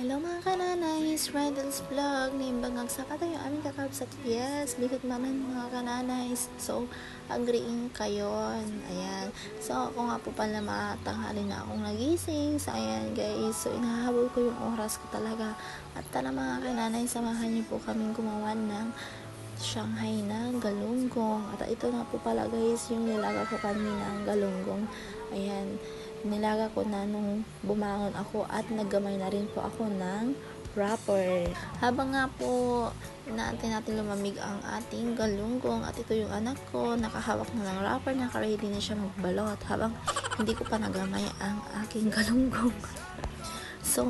Hello mga kananays, Randall's Vlog, nimbangag sa tayo aming kakabsat. Yes, bigot naman mga kananays. So, agreeing kayo. Ayan. So, ako nga po pala matanghali na akong nagising. So, ayan guys. So, inahabol ko yung oras ko talaga. At tala mga kananay, samahan niyo po kaming gumawa ng Shanghai na galunggong. At ito na po pala guys, yung nilaga ko kanina ang galunggong. Ayan nilaga ko na nung bumangon ako at naggamay na rin po ako ng wrapper. Habang nga po inaantay natin lumamig ang ating galunggong at ito yung anak ko, nakahawak na ng wrapper, nakaready na siya magbalot habang hindi ko pa nagamay ang aking galunggong. So,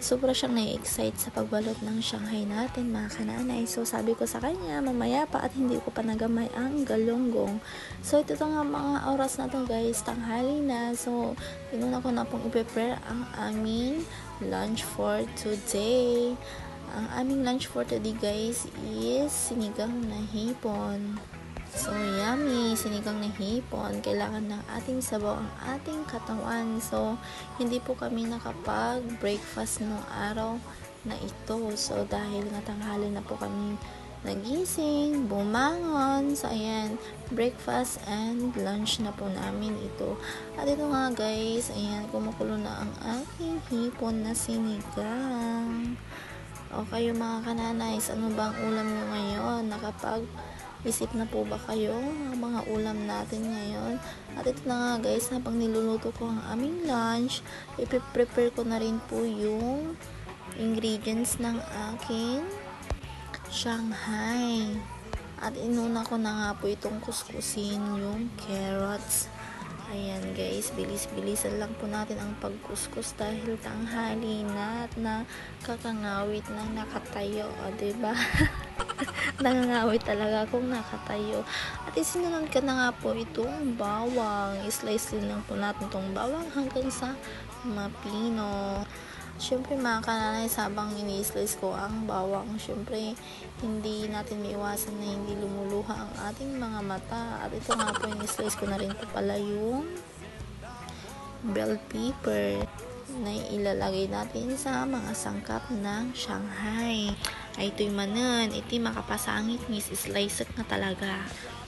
sobra siyang na-excite sa pagbalot ng Shanghai natin mga kananay. So sabi ko sa kanya, mamaya pa at hindi ko pa nagamay ang galunggong. So ito nga mga oras na to guys, tanghali na. So inuna ko na pong i-prepare ang aming lunch for today. Ang aming lunch for today guys is sinigang na hipon. So, yummy. Sinigang na hipon. Kailangan ng ating sabaw ang ating katawan. So, hindi po kami nakapag-breakfast nung araw na ito. So, dahil natanghali na po kami nagising, bumangon. So, ayan, breakfast and lunch na po namin ito. At ito nga guys, ayan, kumukulo na ang aking hipon na sinigang. O kayo mga kananays, ano bang ulam nyo ngayon? Nakapag Isip na po ba kayo ang mga ulam natin ngayon? At ito na nga guys, habang niluluto ko ang aming lunch, ipiprepare ko na rin po yung ingredients ng aking Shanghai. At inuna ko na nga po itong kuskusin yung carrots. Ayan guys, bilis-bilisan lang po natin ang pagkuskus dahil tanghali na at nakakangawit na nakatayo, o diba? Nangangawit talaga akong nakatayo. At isinunod ka na nga po itong bawang. Slice din lang po natin itong bawang hanggang sa mapino. Siyempre mga kananay, sabang ini-slice ko ang bawang, siyempre hindi natin maiwasan na hindi lumuluha ang ating mga mata. At ito nga po, ini-slice ko na rin po pala yung bell pepper na ilalagay natin sa mga sangkap ng Shanghai ito'y manan, iti makapasangit mis slice na talaga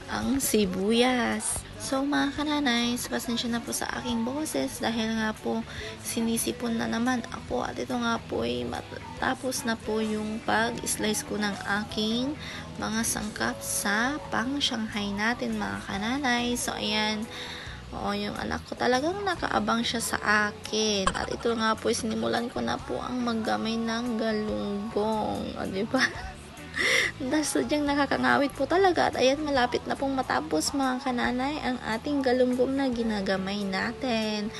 ang sibuyas. So mga kananay, pasensya na po sa aking boses dahil nga po sinisipon na naman ako at ito nga po ay matapos na po yung pag-slice ko ng aking mga sangkap sa pang Shanghai natin mga kananay. So ayan, Oo, yung anak ko talagang nakaabang siya sa akin. At ito nga po, sinimulan ko na po ang maggamay ng galunggong. O, di ba? Dahil sadyang nakakangawit po talaga. At ayan, malapit na pong matapos mga kananay ang ating galunggong na ginagamay natin.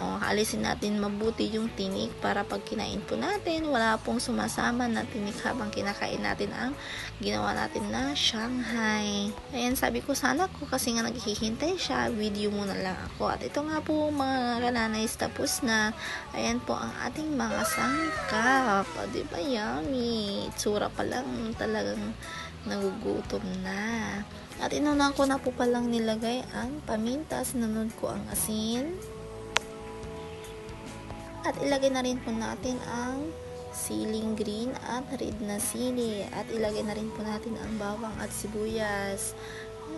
O, alisin natin mabuti yung tinik para pag kinain po natin, wala pong sumasama na tinik habang kinakain natin ang ginawa natin na Shanghai. Ayan, sabi ko sana ko kasi nga naghihintay siya, video muna lang ako. At ito nga po mga kananays, tapos na. Ayan po ang ating mga sangkap. O, diba yummy? Tsura pa lang talagang nagugutom na. At inuna ko na po palang nilagay ang paminta. Sinunod ko ang asin. At ilagay na rin po natin ang siling green at red na sili. At ilagay na rin po natin ang bawang at sibuyas.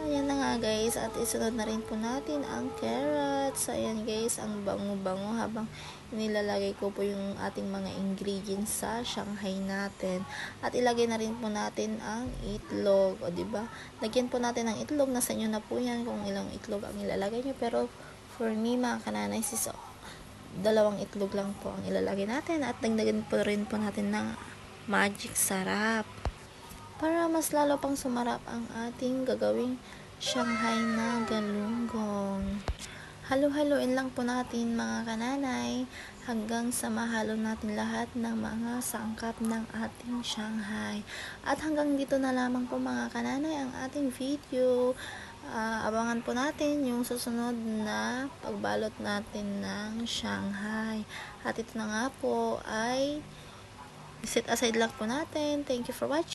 Ayan na nga guys. At isunod na rin po natin ang carrots. Ayan guys, ang bango-bango habang nilalagay ko po yung ating mga ingredients sa Shanghai natin. At ilagay na rin po natin ang itlog. O ba diba? Lagyan po natin ng itlog. Nasa inyo na po yan kung ilang itlog ang ilalagay nyo. Pero for me mga kananay, sis, dalawang itlog lang po ang ilalagay natin at dagdagan po rin po natin ng magic sarap para mas lalo pang sumarap ang ating gagawing Shanghai na galunggong. Halo-haloin lang po natin mga kananay hanggang sa mahalo natin lahat ng mga sangkap ng ating Shanghai. At hanggang dito na lamang po mga kananay ang ating video uh, abangan po natin yung susunod na pagbalot natin ng Shanghai. At ito na nga po ay set aside lang po natin. Thank you for watching.